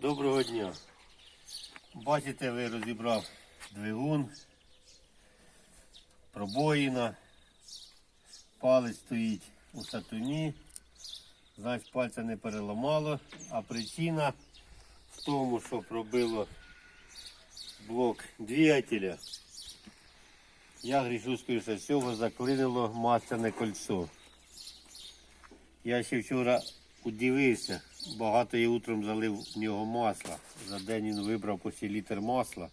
Доброго дня. Бачите, ви розібрав двигун, пробоїна, палець стоїть у сатуні, значить пальця не переламало, а причина в тому, що пробило блок двигателя. Я грішу, скоріше всього, заклинило масляне кольцо. Я ще вчора удивився, багато я утром залив в нього масла. За день він вибрав почти літр масла.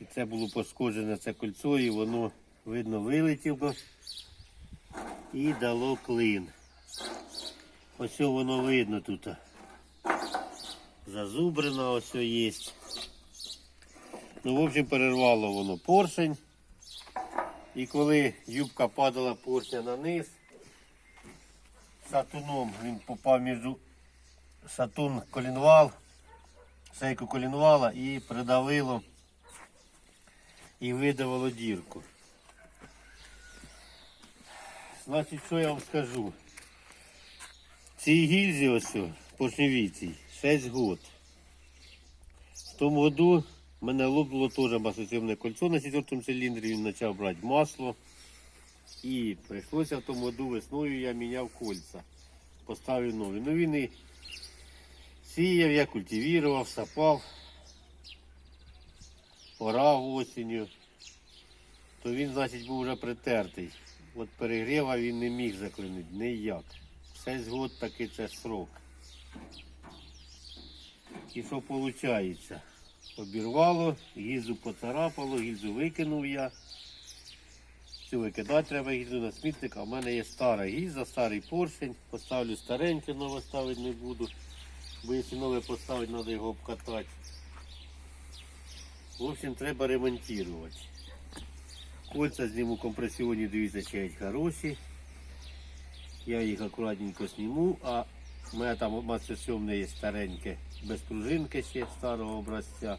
І це було пошкоджене це кольцо, і воно, видно, вилетіло і дало клин. Ось воно видно тут. Зазубрено ось є. Ну, в общем, перервало воно поршень. І коли юбка падала поршня на низ, сатуном він попав між сатун колінвал, сейку колінвала і придавило і видавило дірку. Значить, що я вам скажу? Цій гільзі ось о, поршневій 6 год. В тому году мене лопнуло теж маслосйомне кольцо на четвертому циліндрі, він почав брати масло. І прийшлося в тому году весною я міняв кольця. Поставив нові. Ну він і сіяв, я культивував, сапав, орав осінню. То він, значить, був вже притертий. От перегріва він не міг заклинити ніяк. 6 год таки це срок. І що виходить? Обірвало, гільзу поцарапало, гільзу викинув я. Цю викидати треба гільзу на смітник, а в мене є стара гільза, старий поршень. Поставлю стареньке, нове ставити не буду. Бо якщо нове поставити, треба його обкатати. В общем, треба ремонтувати. Кольця зніму компресіоні, дивіться, ще хороші. Я їх акуратненько зніму, а в мене там маслосйомне є стареньке, без пружинки ще старого образця,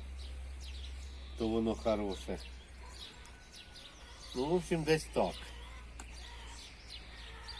то воно хороше. Ну, в общем, десь так.